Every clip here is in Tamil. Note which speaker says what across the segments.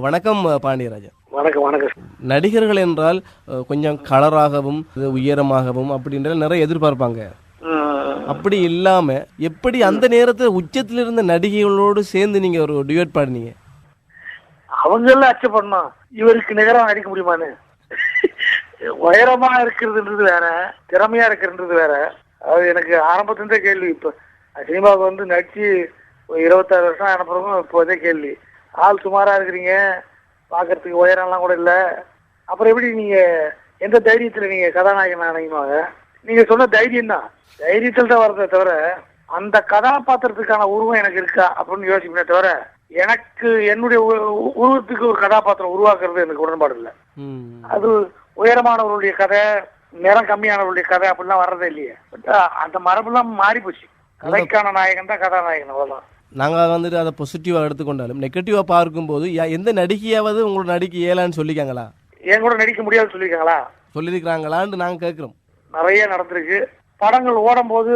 Speaker 1: வணக்கம் பாண்டியராஜன்.
Speaker 2: வணக்கம் வணக்கம்.
Speaker 1: நடிகர்கள் என்றால் கொஞ்சம் கலராகவும் உயரமாகவும் அப்படின்ற நிறைய எதிர்பார்ப்பாங்க. அப்படி இல்லாம எப்படி அந்த நேரத்தில் உச்சத்தில் இருந்த நடிகைகளோடு சேர்ந்து நீங்க ஒரு டியூட் பாடினீங்க?
Speaker 2: அவங்க எல்லாம் அச்சப்படணும் இவருக்கு நிகரா நடிக்க முடியுமான்னு. உயரமா இருக்கிறதுன்றது வேற திறமையா இருக்கிறது வேற. அது எனக்கு ஆரம்பத்திலிருந்தே கேள்வி. இப்ப சினிமாவுக்கு வந்து நடிச்சு இருபத்தாறு வருஷம் அனுப்புறதும் இப்போதே கேள்வி. ஆள் சுமாரா இருக்கிறீங்க. பார்க்கறதுக்கு உயரம்லாம் கூட இல்ல. அப்புறம் எப்படி நீங்க எந்த தைரியத்துல நீங்க கதாநாயகன் ஆனீங்கவாங்க நீங்க சொன்ன தைரியம் தான். தைரியத்தில் தான் வரதே தவிர அந்த கதாபாத்திரத்துக்கான உருவம் எனக்கு இருக்கா? அப்படின்னு யோசிப்பேனே தவிர எனக்கு என்னுடைய உருவத்துக்கு ஒரு கதாபாத்திரம் உருவாக்குறது எனக்கு உடன்பாடு இல்லை. அது உயரமானவர்களுடைய கதை நிறம் கம்மியானவர்களுடைய கதை அப்படிலாம் வர்றதே இல்லையே. பட் அந்த மரபுலாம் மாறி போச்சு கதைக்கான நாயகன் தான் கதாநாயகன் அவ்வளவுதான்.
Speaker 1: நாங்க வந்துட்டு அதை பாசிட்டிவா எடுத்துக்கொண்டாலும் நெகட்டிவா பார்க்கும்போது எந்த நடிகையாவது உங்களோட நடிக்க இயலான்னு சொல்லிக்காங்களா?
Speaker 2: என் கூட நடிக்க முடியாதுன்னு சொல்லியிருக்காங்களா?
Speaker 1: சொல்லியிருக்கிறாங்களான்னு நாங்க கேட்குறோம்.
Speaker 2: நிறைய நடந்திருக்கு. படங்கள் ஓடும் போது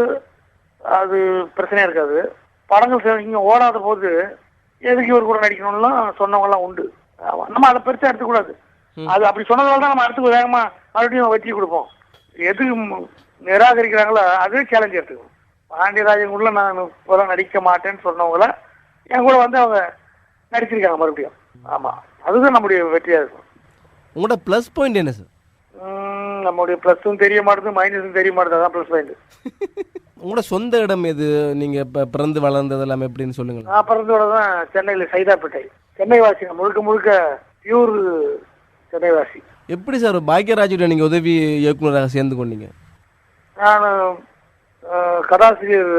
Speaker 2: அது பிரச்சனையா இருக்காது. படங்கள் இங்க ஓடாத போது எதுக்கு இவர் கூட நடிக்கணும்லாம் சொன்னவங்க எல்லாம் உண்டு நம்ம அதை பெருசா எடுத்துக்கூடாது. அது அப்படி சொன்னதால தான் நம்ம அடுத்து வேகமா மறுபடியும் வெற்றி கொடுப்போம். எது நிராகரிக்கிறாங்களோ அதுவே சேலஞ்ச் எடுத்துக்கணும். பாண்டியராஜன் உள்ள நான் இப்போதான் நடிக்க மாட்டேன்னு சொன்னவங்கள என் கூட வந்து அவங்க நடிச்சிருக்காங்க மறுபடியும். ஆமா. அதுதான் நம்முடைய வெற்றியா இருக்கும்.
Speaker 1: உங்களோட ப்ளஸ் பாயிண்ட் என்ன சார்
Speaker 2: உம், நம்முடைய பிளஸும் தெரிய மாட்டேது மைனஸும் தெரிய மாட்டேது. அதான் பிளஸ் பாயிண்ட்
Speaker 1: உங்களோட சொந்த இடம் எது? நீங்க இப்ப பிறந்து வளர்ந்தது எல்லாம் எப்படின்னு சொல்லுங்களேன்.
Speaker 2: நான் பிறந்தோட தான் சென்னையில் சைதாப்பேட்டை. சென்னை வாசிங்க முழுக்க முழுக்க பியூர் சென்னை வாசி
Speaker 1: எப்படி சார் பாக்யராஜோட நீங்க உதவி இயக்குனராக சேர்ந்து கொண்டீங்க.
Speaker 2: நான் கதாசிரியர்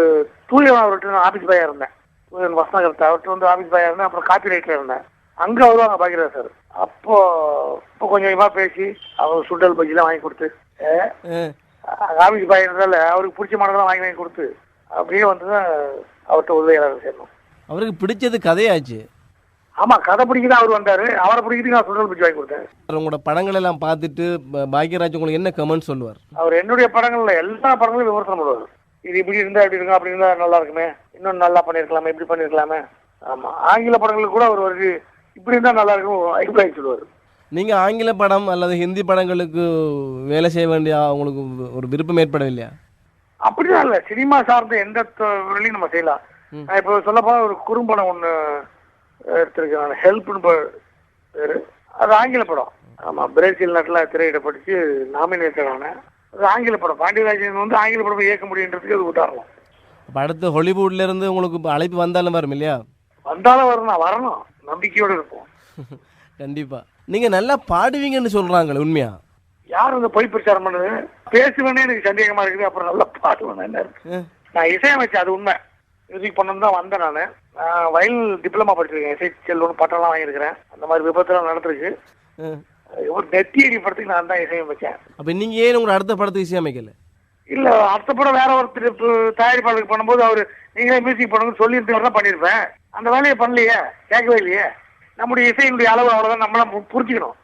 Speaker 2: தூயவன் அவர்கிட்ட நான் ஆபீஸ் பாயா இருந்தேன். தூயவன் வசனகர்த்தா அவர்கிட்ட வந்து ஆபீஸ் பாயா இருந்தேன். அப்புறம் காப்பி ரைட்ல இருந்தேன். அங்க வருவாங்க பாக்யராஜ் சார் அப்போ இப்போ கொஞ்சம் கொஞ்சமா பேசி அவர் சுண்டல் பஜ்ஜிலாம் வாங்கி கொடுத்து ஆபீஸ் பாய் இருந்தால அவருக்கு பிடிச்சமானதெல்லாம் வாங்கி வாங்கி கொடுத்து அப்படியே வந்து தான் அவர்கிட்ட உதவியாளர் சேரணும்
Speaker 1: அவருக்கு பிடிச்சது கதையாச்சு.
Speaker 2: ஆமா கதை பிடிக்கதான் அவர் வந்தாரு. அவரை பிடிக்கிட்டு நான் சுண்டல் பஜ்ஜி வாங்கி கொடுத்தேன்.
Speaker 1: உங்களோட படங்கள் எல்லாம் பார்த்துட்டு பாக்யராஜ் உங்களுக்கு என்ன கமெண்ட் சொல்லுவார்?
Speaker 2: அவர் என்னுடைய படங்கள்ல எல்லா படங்களும் விமர்சனம் பண்ணுவார். இது இப்படி இருந்தா இப்படி இருக்கும் அப்படி இருந்தா நல்லா இருக்குமே. இன்னும் நல்லா பண்ணிருக்கலாமே இப்படி பண்ணிருக்கலாமே. ஆமா. ஆங்கில படங்களுக்கு கூட அவர் ஒரு இப்படி இருந்தா நல்லா இருக்கும் அபிப்பிராயம் சொல்லுவார்.
Speaker 1: நீங்க ஆங்கில படம் அல்லது ஹிந்தி படங்களுக்கு வேலை செய்ய வேண்டிய உங்களுக்கு ஒரு விருப்பம் ஏற்படவில்லையா?
Speaker 2: அப்படிதான் இல்ல. சினிமா சார்ந்த எந்த தொழிலையும் நம்ம செய்யலாம். நான் இப்போ சொல்ல ஒரு குறும்படம் ஒண்ணு எடுத்திருக்கேன் நான். ஹெல்ப்னு பேரு. அது ஆங்கில படம். ஆமா. பிரேசில் நாட்டில் திரையிடப்பட்டுச்சு. நாமினேட்டட் ஆனேன் ஆங்கில படம் பாண்டியராஜன் வந்து ஆங்கில படம் இயக்க முடியுன்றதுக்கு அது உதாரணம்
Speaker 1: அப்ப அடுத்து ஹாலிவுட்ல இருந்து உங்களுக்கு அழைப்பு வந்தாலும் வரும் இல்லையா?
Speaker 2: வந்தாலும் வரணும் வரணும். நம்பிக்கையோட இருப்போம்.
Speaker 1: கண்டிப்பா. நீங்க நல்லா பாடுவீங்கன்னு சொல்றாங்களே உண்மையா?
Speaker 2: யார் வந்து பொய் பிரச்சாரம் பண்ணுது? பேசுவேனே எனக்கு சந்தேகமா இருக்குது அப்புறம் நல்லா பாடுவேன் என்ன நான் இசையமைச்சேன் அது உண்மை. மியூசிக் பண்ணணும் தான் வந்தேன் நான். நான் வயல் டிப்ளமா படிச்சிருக்கேன் இசை செல்வன் பட்டம்லாம் வாங்கியிருக்கிறேன். அந்த மாதிரி விபத்துலாம் நடந்திருக்கு. ஒரு நெத்தியடி படத்துக்கு நான் தான் இசையமைச்சேன்.
Speaker 1: அப்ப நீங்க ஏன் உங்களோட அடுத்த படத்துக்கு இசையமைக்கல?
Speaker 2: இல்ல அடுத்த படம் வேற ஒருத்தர் தயாரிப்பாளருக்கு பண்ணும்போது அவரு நீங்களே மியூசிக் பண்ணுங்கன்னு சொல்லிட்டு தான் பண்ணியிருப்பேன். அந்த வேலையை பண்ணலையே கேட்கவே இல்லையே. நம்முடைய இசையினுடைய அளவு அவ்வளவுதான் நம்மளாம் புரிஞ்சுக்கணும்.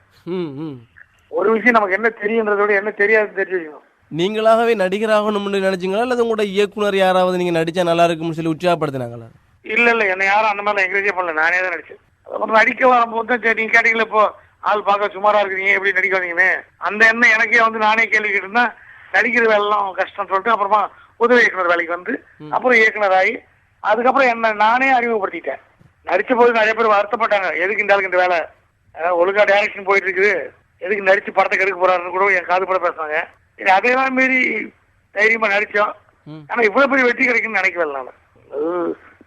Speaker 2: ஒரு விஷயம் நமக்கு என்ன தெரியுன்றதை விட என்ன தெரியாதுன்னு தெரிஞ்சு வச்சுக்கணும்
Speaker 1: நீங்களாகவே நடிகராகணும்னு நினைச்சீங்களா? அல்லது உங்களோட இயக்குனர் யாராவது நீங்க நடிச்சா நல்லா இருக்கும்னு சொல்லி உற்சாகப்படுத்தினாங்களா?
Speaker 2: இல்ல இல்ல என்ன யாரும் அந்த மாதிரி என்கரேஜே பண்ணல. நானே தான் நடிச்சேன். நடிக்க வரும்போது தான் சரி நீங்க கேட்டீங்களா இப்போ ஆள் பார்க்க சுமாரா இருக்கிறீங்க எப்படி நடிக்க வந்தீங்கன்னு அந்த எண்ணம் எனக்கே வந்து நானே கேள்வி கேட்டிருந்தேன். நடிக்கிற வேலைலாம் கஷ்டம் சொல்லிட்டு அப்புறமா உதவி இயக்குனர் வேலைக்கு வந்து அப்புறம் இயக்குனர் ஆகி அதுக்கப்புறம் என்ன நானே அறிமுகப்படுத்திட்டேன். நடிச்ச போது நிறைய பேர் வருத்தப்பட்டாங்க. எதுக்கு இந்த ஆளுக்கு இந்த வேலை? ஒழுங்கா டைரக்ஷன் போயிட்டு இருக்குது. எதுக்கு நடிச்சு படத்தை கெடுக்க போறாருன்னு கூட என் காது பேசுனாங்க. சரி அதையெல்லாம் மீறி தைரியமா நடிச்சோம். ஆனா இவ்வளவு பெரிய வெற்றி கிடைக்கும்னு நினைக்கவே நான். அது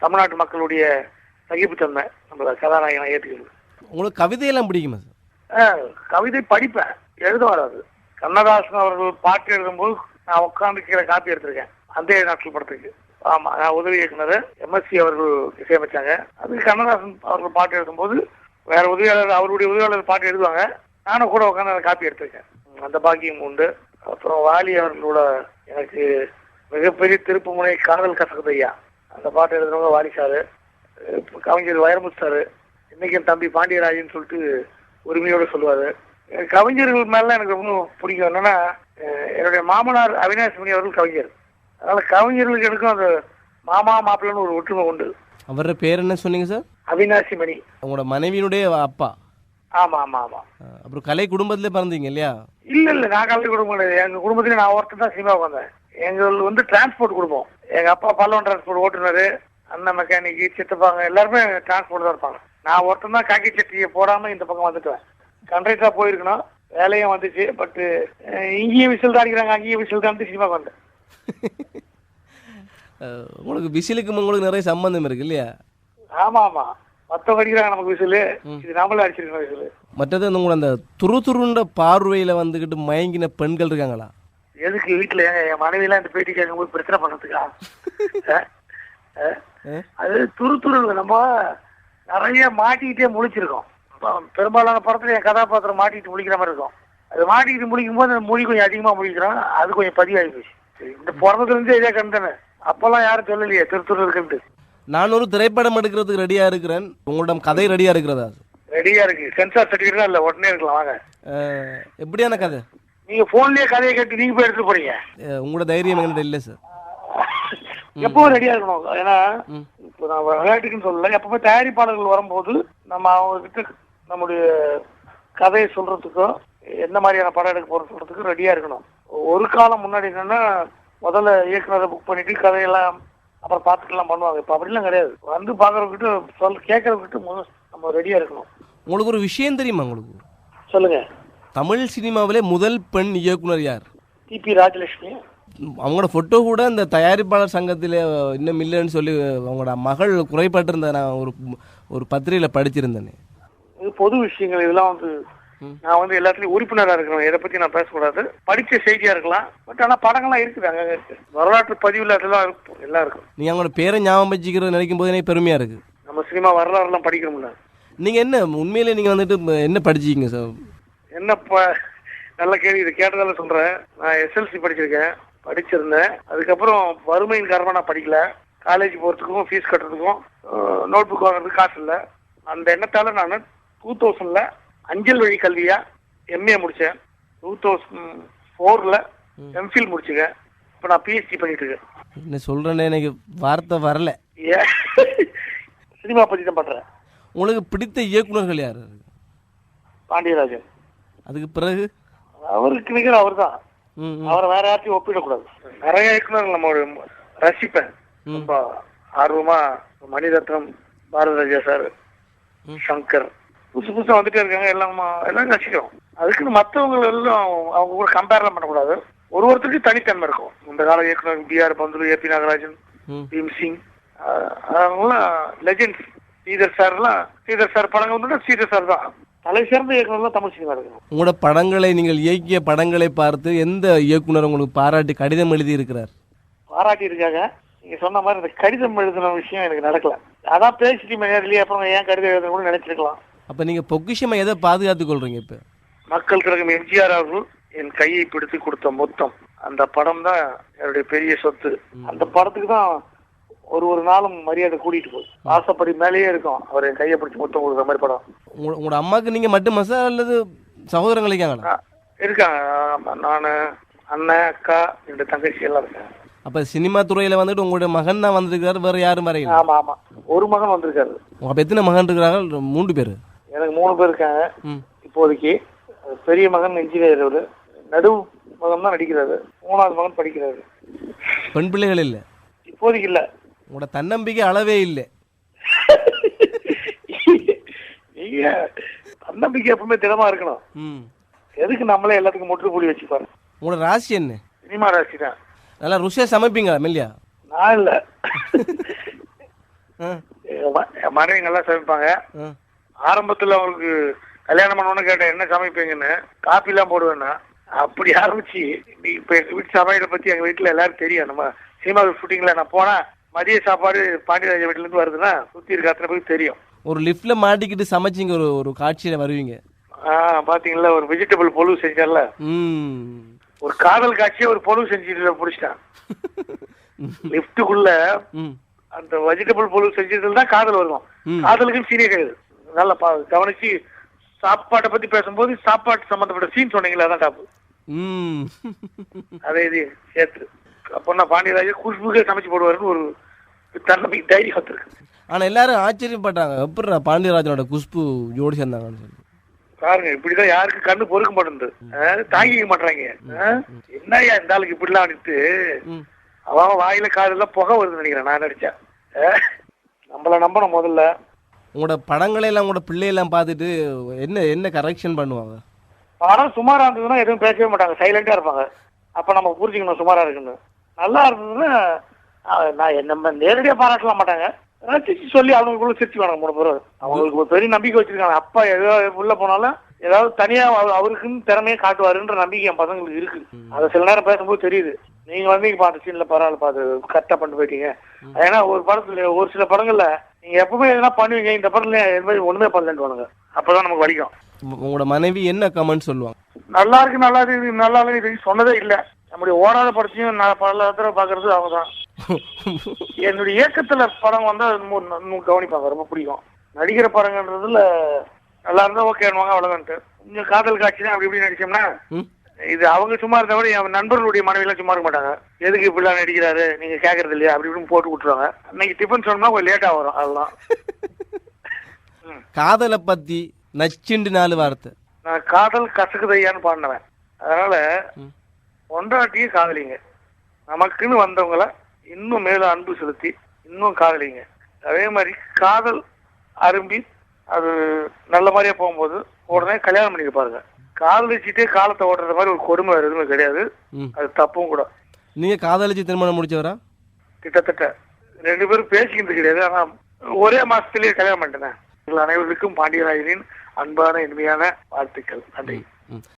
Speaker 2: தமிழ்நாட்டு மக்களுடைய சகிப்புத்தன்மை. நம்ம கதாநாயகனை ஏற்றுக்கிறது
Speaker 1: உங்களுக்கு கவிதையெல்லாம் பிடிக்குமா
Speaker 2: கவிதை படிப்பேன். எழுத வராது கண்ணதாசன் அவர்கள் பாட்டு எழுதும்போது நான் உட்காந்து கீழே காப்பி எடுத்திருக்கேன். அந்த நாட்கள் படத்துக்கு. ஆமா நான் உதவி இயக்குனர் எம்எஸ்சி அவர்கள் இசையமைச்சாங்க. அதுக்கு கண்ணதாசன் அவர்கள் பாட்டு எழுதும்போது வேற உதவியாளர் அவருடைய உதவியாளர் பாட்டு எழுதுவாங்க. நானும் கூட உட்காந்து அதை காப்பி எடுத்திருக்கேன். அந்த பாக்கியம் உண்டு. அப்புறம் வாலி அவர்களோட எனக்கு மிகப்பெரிய திருப்பு முனை காதல் கசக்குது ஐயா. அந்த பாட்டு எழுதுனவங்க வாலி சாரு கவிஞர் வைரமுத்து சாரு இன்னைக்கு என் தம்பி பாண்டியராஜன் சொல்லிட்டு உரிமையோட சொல்லுவாரு. கவிஞர்கள் மேல எனக்கு ரொம்ப பிடிக்கும். என்னன்னா என்னுடைய மாமனார் அவினாஷ் மணி அவர்கள் கவிஞர். அதனால கவிஞர்களுக்கு எனக்கும் அந்த மாமா மாப்பிள்ளைன்னு ஒரு ஒற்றுமை உண்டு.
Speaker 1: அவரோட பேர் என்ன சொன்னீங்க சார்?
Speaker 2: அவினாசி மணி
Speaker 1: உங்களோட மனைவியினுடைய அப்பா.
Speaker 2: ஆமா ஆமா ஆமா.
Speaker 1: அப்புறம் கலை குடும்பத்திலே பிறந்தீங்க இல்லையா?
Speaker 2: இல்ல இல்ல நான் கல்வி குடும்பம் கிடையாது. எங்க குடும்பத்துல நான் ஒருத்தர் தான் சினிமா வந்தேன். எங்களுக்கு வந்து டிரான்ஸ்போர்ட் குடும்பம் எங்க அப்பா பல்லவன் டிரான்ஸ்போர்ட் ஓட்டுநரு. அண்ணன் மெக்கானிக்கு சித்தப்பாங்க எல்லாருமே டிரான்ஸ்போர்ட் தான் இருப்பாங்க. நான் ஒருத்தன் தான் காக்கி சட்டியை போடாம இந்த பக்கம் வந்துட்டேன். கண்ட்ரைட்டா போயிருக்கணும். வேலையும் வந்துச்சு பட் இங்கேயும் விசில் தான் அடிக்கிறாங்க அங்கேயும் விசில் தான் சினிமாக்கு வந்தேன்.
Speaker 1: உங்களுக்கு விசிலுக்கு உங்களுக்கு நிறைய சம்பந்தம் இருக்கு இல்லையா?
Speaker 2: ஆமா ஆமா. மத்தவங்க அடிக்கிறாங்க நமக்கு விசில். இது நம்மளும் அடிச்சிருக்கோம் விசில்.
Speaker 1: மற்றது உங்களோட அந்த துரு துருண்ட பார்வையில வந்துகிட்டு மயங்கின பெண்கள் இருக்காங்களா?
Speaker 2: எதுக்கு வீட்டுல என் மனைவி எல்லாம் இந்த பேட்டி கேட்கும்போது பிரச்சனை பண்ணதுக்கா? அது துரு துரு இல்ல. நம்ம நிறைய மாட்டிக்கிட்டே முழிச்சிருக்கோம். பெரும்பாலான படத்துல என் கதாபாத்திரம் மாட்டிக்கிட்டு முழிக்கிற மாதிரி இருக்கும். அது மாட்டிக்கிட்டு முழிக்கும் போது அந்த மொழி கொஞ்சம் அதிகமா முழிக்கிறோம் அது கொஞ்சம் பதிவாகி போச்சு. இந்த பிறந்ததுல இருந்தே இதே கண்டனே அப்பெல்லாம் யாரும் சொல்லலையே திரு துரு இருக்குன்ட்டு.
Speaker 1: நான் ஒரு திரைப்படம் எடுக்கிறதுக்கு ரெடியா இருக்கிறேன். உங்களிடம் கதை ரெடியா இருக்கிறதா?
Speaker 2: ரெடியா இருக்கு. சென்சார் சர்டிஃபிகேட் இல்ல உடனே இருக்கலாம் வாங்க.
Speaker 1: எப்படியான கதை?
Speaker 2: நீங்க போன்லயே கதையை கேட்டு நீங்க போய் எடுத்துட்டு போறீங்க.
Speaker 1: உங்களோட தைரியம் எங்கிட்ட இல்லை சார்
Speaker 2: எப்பவும் ரெடியா இருக்கணும். ஏன்னா. இப்போ நான் விளையாட்டுக்குன்னு சொல்லல. எப்பவுமே தயாரிப்பாளர்கள் வரும்போது நம்ம அவங்க கிட்ட நம்முடைய கதையை சொல்றதுக்கும் என்ன மாதிரியான படம் எடுக்க போறோம் சொல்றதுக்கு ரெடியா இருக்கணும். ஒரு காலம் முன்னாடி என்னன்னா முதல்ல இயக்குனரை புக் பண்ணிட்டு கதையெல்லாம் அப்புறம் பார்த்துட்டுலாம் பண்ணுவாங்க. இப்போ அப்படிலாம் கிடையாது. வந்து பாக்குறவங்கிட்ட சொல் கேட்கறவங்கிட்ட நம்ம ரெடியா இருக்கணும்.
Speaker 1: உங்களுக்கு ஒரு விஷயம் தெரியுமா உங்களுக்கு?
Speaker 2: சொல்லுங்க.
Speaker 1: தமிழ் சினிமாவிலே முதல் பெண் இயக்குனர் யார்?
Speaker 2: T P Rajalakshmi.
Speaker 1: அவங்களோட ஃபோட்டோ கூட இந்த தயாரிப்பாளர் சங்கத்தில் இன்னும் இல்லைன்னு சொல்லி அவங்களோட மகள் குறைபட்டிருந்த நான் ஒரு ஒரு பத்திரிகையில் படிச்சிருந்தேனே.
Speaker 2: பொது விஷயங்கள் இதெல்லாம் வந்து. நான் வந்து எல்லாத்துலயும் உறுப்பினரா இருக்கிறேன் இதை பத்தி நான் பேசக்கூடாது. படிச்ச செய்தியா இருக்கலாம் பட் ஆனா படங்கள்லாம் இருக்குது அங்க இருக்கு. வரலாற்று பதிவுல அதெல்லாம் இருக்கும் எல்லாம் இருக்கும்.
Speaker 1: நீங்கள் அவங்களோட பேரை ஞாபகம் வச்சுக்கிறது நினைக்கும் போது எனக்கு பெருமையாக இருக்குது
Speaker 2: நம்ம சினிமா வரலாறுலாம் படிக்கணும்ல.
Speaker 1: நீங்கள் என்ன உண்மையிலே நீங்கள் வந்துட்டு என்ன படிச்சிங்க சார்?
Speaker 2: என்ன நல்ல கேள்வி இது கேட்டதால சொல்றேன். நான் எஸ்எல்சி படிச்சிருக்கேன். படிச்சிருந்தேன். அதுக்கப்புறம் வறுமையின் காரணமா நான் படிக்கல. காலேஜ் போறதுக்கும் ஃபீஸ் கட்டுறதுக்கும் நோட் புக் வாங்குறதுக்கு காசு இல்லை. அந்த எண்ணத்தால நான் டூ தௌசண்ட்ல அஞ்சல் வழி கல்வியா எம்ஏ முடிச்சேன். டூ தௌசண்ட் ஃபோர்ல எம்ஃபில் முடிச்சுங்க. இப்போ நான் பிஹெச்டி பண்ணிட்டு இருக்கேன்.
Speaker 1: என்ன சொல்கிறேன்னு எனக்கு வார்த்தை வரல.
Speaker 2: ஏன் சினிமா பத்தி தான் பண்றேன்.
Speaker 1: உங்களுக்கு பிடித்த இயக்குனர்கள் யார்?
Speaker 2: பாண்டியராஜன்.
Speaker 1: அதுக்கு பிறகு?
Speaker 2: அவருக்கு நிகர் அவர் தான். அவரை வேற யார்ட்டையும் ஒப்பிடக்கூடாது. நிறைய இயக்குனர் நம்ம ரசிப்பேன். ரொம்ப ஆர்வமா மணிரத்னம் பாரதராஜா சார் சங்கர் புதுசு புதுசா வந்துட்டே இருக்காங்க. எல்லாம் எல்லாம் ரசிக்கிறோம். அதுக்குன்னு மற்றவங்க எல்லாம் அவங்க கூட கம்பேர்லாம் பண்ணக்கூடாது. ஒரு ஒருத்தருக்கு தனித்தன்மை இருக்கும். இந்த கால இயக்குனர் B R Panthulu A P Nagarajan Bhim Singh. Ah அவங்கெல்லாம் லெஜெண்ட்ஸ் ஸ்ரீதர் சார்லாம் ஸ்ரீதர் சார் படங்கள் வந்து ஸ்ரீதர் சார் தான். தலை சிறந்த இயக்குனர் தமிழ் சினிமா இருக்கணும்
Speaker 1: உங்களோட படங்களை நீங்கள் இயக்கிய படங்களை பார்த்து எந்த இயக்குனர் உங்களுக்கு பாராட்டி கடிதம் எழுதி இருக்கிறார்
Speaker 2: பாராட்டி இருக்காங்க நீங்க சொன்ன மாதிரி இந்த கடிதம் எழுதின விஷயம் எனக்கு நடக்கல. அதான் பேசிட்டு நேரிலேயே அப்புறம் ஏன் கடிதம் எழுத கூட நினைச்சிருக்கலாம்.
Speaker 1: அப்ப நீங்க பொக்கிஷமா எதை பாதுகாத்துக் கொள்றீங்க இப்ப?
Speaker 2: மக்கள் திலகம் எம்ஜிஆர் அவர்கள் என் கையை பிடித்து கொடுத்த மொத்தம் அந்த படம் தான் என்னுடைய பெரிய சொத்து. அந்த படத்துக்கு தான் ஒரு ஒரு நாளும் மரியாதை கூட்டிட்டு போகுது ஆசைப்படி மேலேயே இருக்கும். அவர் என் கையை பிடிச்சி மொத்தம் கொடுக்குற மாதிரி படம்.
Speaker 1: உங்க- உங்களோட அம்மாக்கு நீங்க மட்டுமா சார் அல்லது சகோதரங்கள் இருக்காங்களா
Speaker 2: இருக்காங்க. நானு அண்ணன் அக்கா ரெண்டு தங்கச்சி எல்லாம் இருக்காங்க.
Speaker 1: அப்ப சினிமா துறையில வந்துட்டு உங்களுடைய மகன் தான் வந்திருக்கிறாரு வேற யாரும் வரையில.
Speaker 2: ஆமா ஆமா. ஒரு மகன் வந்திருக்காரு.
Speaker 1: அப்ப எத்தனை மகன் இருக்கிறார்கள்? மூன்று பேர்.
Speaker 2: எனக்கு மூணு பேர் இருக்காங்க. இப்போதைக்கு பெரிய மகன் இன்ஜினியர் அவரு நடு மகன் தான் நடிக்கிறாரு. மூணாவது மகன் படிக்கிறாரு.
Speaker 1: பெண் பிள்ளைகள் இல்ல.
Speaker 2: இப்போதைக்கு இல்ல.
Speaker 1: உங்களோட தன்னம்பிக்கை அளவே இல்லை.
Speaker 2: நீங்க தன்னம்பிக்கை எப்பவுமே திடமா இருக்கணும். எதுக்கு நம்மளே எல்லாத்துக்கும் முற்றுப்புள்ளி வச்சுப்பாரு
Speaker 1: உங்களோட ராசி என்ன?
Speaker 2: சினிமா ராசி தான்.
Speaker 1: நல்லா ருசியா சமைப்பீங்களா மெல்லியா?
Speaker 2: நான் இல்ல. மனைவி நல்லா சமைப்பாங்க. ஆரம்பத்துல அவங்களுக்கு கல்யாணம் பண்ணணும்னு கேட்டேன் என்ன சமைப்பீங்கன்னு? காப்பி எல்லாம் போடுவேன்னா. அப்படி ஆரம்பிச்சு நீ இப்ப எங்க வீட்டு சமையலை பத்தி எங்க வீட்டுல எல்லாரும் தெரியும். நம்ம சினிமா ஷூட்டிங்ல நான் போனா மதிய சாப்பாடு பாண்டியராஜ வீட்டுல இருந்து வருதுன்னா சுத்தி இருக்க அத்தனை பேருக்கு தெரியும்.
Speaker 1: ஒரு லிஃப்ட்ல மாட்டிக்கிட்டு சமைச்சிங்க ஒரு ஒரு காட்சியில வருவீங்க.
Speaker 2: ஆஹ் பாத்தீங்களா ஒரு வெஜிடபிள் பொழுவு செஞ்சால ஒரு காதல் காட்சியை ஒரு பொழுவு செஞ்சுட்டு பிடிச்சிட்டான். லிப்டுக்குள்ள
Speaker 1: ம்.
Speaker 2: அந்த வெஜிடபிள் பொழுவு செஞ்சதுல தான் காதல் வரும். காதலுக்கு சீனே கிடையாது நல்லா பா- கவனிச்சு சாப்பாட்டை பத்தி பேசும்போது சாப்பாட்டு சம்பந்தப்பட்ட சீன் சொன்னீங்களா அதான் டாப்பு. அதே இது சேர்த்து. அப்போ நான் பாண்டியராஜர் குஷ்புக்கே சமைச்சு போடுவாருன்னு ஒரு தன்னம்பிக்கை தைரியம் வந்திருக்கு
Speaker 1: ஆனா எல்லாரும் ஆச்சரியப்பட்டாங்க. எப்படிடா பாண்டியராஜனோட குஷ்பு ஜோடி சேர்ந்தாங்கன்னு சொல்லி.
Speaker 2: பாருங்க இப்படிதான் யாருக்கு கண்ணு பொறுக்க மாட்டேங்குது. தாங்கிக்க மாட்டாங்க என்னய்யா இந்த ஆளுக்கு இப்படிலாம் அடித்து. அவன் வாயில காதுல புகை வருதுன்னு நினைக்கிறேன் நான் நடிச்சேன் நம்மள நம்பணும் முதல்ல.
Speaker 1: உங்களோட படங்களை எல்லாம் உங்களோட பிள்ளையெல்லாம் பார்த்துட்டு என்ன என்ன கரெக்ஷன் பண்ணுவாங்க?
Speaker 2: படம் சுமாரா இருந்ததுன்னா எதுவும் பேசவே மாட்டாங்க. சைலண்டா இருப்பாங்க. அப்ப நம்ம புரிஞ்சுக்கணும் சுமாரா இருக்குன்னு. நல்லா இருந்ததுன்னா நான் என்ன- நம்ம நேரடியா பாராட்டலாம் மாட்டாங்க. ஆனா சிரிச்சு சொல்லி அவங்களுக்குள்ள சிரிச்சு வேணும் மூணு பேரும். அவங்களுக்கு ஒரு பெரிய நம்பிக்கை வச்சிருக்காங்க. அப்பா ஏதோ உள்ள போனாலும் ஏதாவது தனியா அவ- அவருக்குன்னு திறமையை காட்டுவாருன்ற நம்பிக்கை என் பசங்களுக்கு இருக்கு. அதை சில நேரம் பேசும்போது தெரியுது. நீங்க வந்து அந்த சீன்ல பரவாயில்ல பாத்து கரெக்டா பண்ணிட்டு போயிட்டீங்க. ஏன்னா ஒரு படத்துல ஒரு சில படங்கள்ல நீங்க எப்பவுமே எதனா பண்ணுவீங்க இந்த படத்துல எதுவுமே ஒண்ணுமே பண்ணலன்னு அப்பதான் நமக்கு வலிக்கும்.
Speaker 1: உங்களோட மனைவி என்ன கமெண்ட் சொல்லுவாங்க?
Speaker 2: நல்லா இருக்கு நல்லா இருக்கு நல்லா இருக்கு சொன்னதே இல்ல. நம்முடைய ஓடாத படத்தையும் நான் பல தடவை பாக்குறது அவங்க தான் என்னுடைய இயக்கத்துல படம் வந்தா கவனிப்பாங்க ரொம்ப பிடிக்கும். நடிக்கிற படங்கன்றதுல நல்லா இருந்தா ஓகேன்னுவாங்க அவ்வளவுதான்ட்டு. கொஞ்சம் காதல் காட்சி அப்படி இப்படி நடிச்சோம்னா? இது அவங்க சும்மா இருந்த விட என் நண்பர்களுடைய மனைவிலாம் சும்மா இருக்க மாட்டாங்க. எதுக்கு இப்படிலாம் நடிக்கிறாரு நீங்க கேக்குறது இல்லையா அப்படி இப்படின்னு போட்டு விட்டுருவாங்க. அன்னைக்கு டிஃபன் சொன்னா கொஞ்சம் லேட்டா வரும் அதுதான்
Speaker 1: காதலை பத்தி நச்சுண்டு நாலு வார்த்தை.
Speaker 2: நான் காதல் கசக்குதையான்னு பாடினவன். அதனால
Speaker 1: ம்.
Speaker 2: ஒன்றாட்டியே காதலிங்க. நமக்குன்னு வந்தவங்கள இன்னும் மேலும் அன்பு செலுத்தி இன்னும் காதலிங்க. அதே மாதிரி காதல் அரும்பி அது நல்ல மாதிரியா போகும்போது உடனே கல்யாணம் பண்ணிக்க பாருங்க. காதலிச்சுட்டே காலத்தை ஓட்டுறது மாதிரி ஒரு கொடுமை வேற எதுவுமே கிடையாது. அது தப்பும் கூட.
Speaker 1: நீங்க காதலிச்சு திருமணம் முடிச்சவரா?
Speaker 2: கிட்டத்தட்ட ரெண்டு பேரும் பேசிக்கிறது கிடையாது. ஆனா ஒரே மாசத்திலேயே கல்யாணம் பண்ணிட்டேன். அனைவருக்கும் பாண்டியராஜனின் அன்பான இனிமையான வாழ்த்துக்கள். நன்றி.